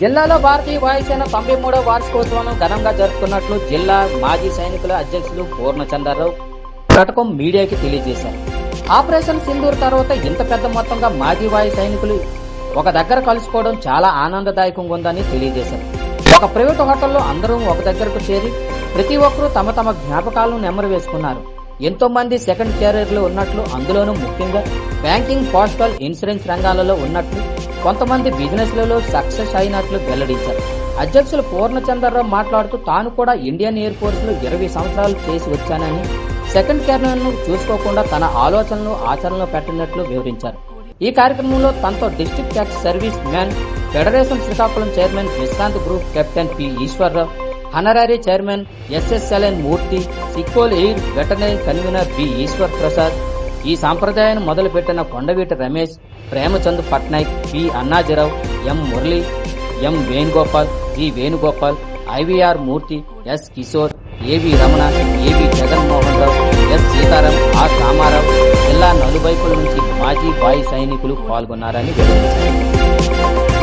జిల్లాలో భారతీయ వాయుసేన తొంభై మూడవ వార్షికోత్సవం ఘనంగా జరుపుకున్నట్లు జిల్లా మాజీ సైనికుల అధ్యక్షులు పూర్ణచంద్రరావు కటకం మీడియాకి తెలియజేశారు. ఆపరేషన్ సింధూర్ తర్వాత ఇంత పెద్ద మొత్తంగా మాజీ వాయు సైనికులు ఒక దగ్గర కలుసుకోవడం చాలా ఆనందదాయకంగా ఉందని తెలియజేశారు. ఒక ప్రైవేట్ హోటల్లో అందరూ ఒక దగ్గరకు చేరి ప్రతి ఒక్కరూ తమ తమ జ్ఞాపకాలను నెమరు వేసుకున్నారు ఎంతో మంది సెకండ్ కెరీర్లు ఉన్నట్లు అందులోనూ ముఖ్యంగా బ్యాంకింగ్ పోస్టల్ ఇన్సూరెన్స్ రంగాలలో ఉన్నట్లు కొంతమంది బిజినెస్లలో సక్సెస్ అయినట్లు వెల్లడించారు. అధ్యక్షులు పూర్ణచంద్రరావు మాట్లాడుతూ తాను కూడా ఇండియన్ ఎయిర్ ఫోర్స్లో ఇరవై సంవత్సరాలు చేసి వచ్చానని సెకండ్ కెరీర్ను చూసుకోకుండా తన ఆలోచనలు ఆచరణలో పెట్టినట్లు వివరించారు. ఈ కార్యక్రమంలో తనతో district ex service man federation Srikakulam chairman Vishrant group captain P Eshwarrao honorary chairman SSLN Murthy Sikkol air veterinary convener B Eshwar Prasad ఈ సాంప్రదాయాన్ని మొదలుపెట్టిన Kondaveeti Ramesh Premchand Patnaik P. Annajirao M. Murali M. Venugopal G. Venugopal IVR Murthy S. Kishore AV Ramana AV Jaganmohan Rao S. Sitaram R. Ramarao జిల్లా నలువైపుల నుంచి మాజీ బాయి సైనికులు పాల్గొన్నారని వివరించారు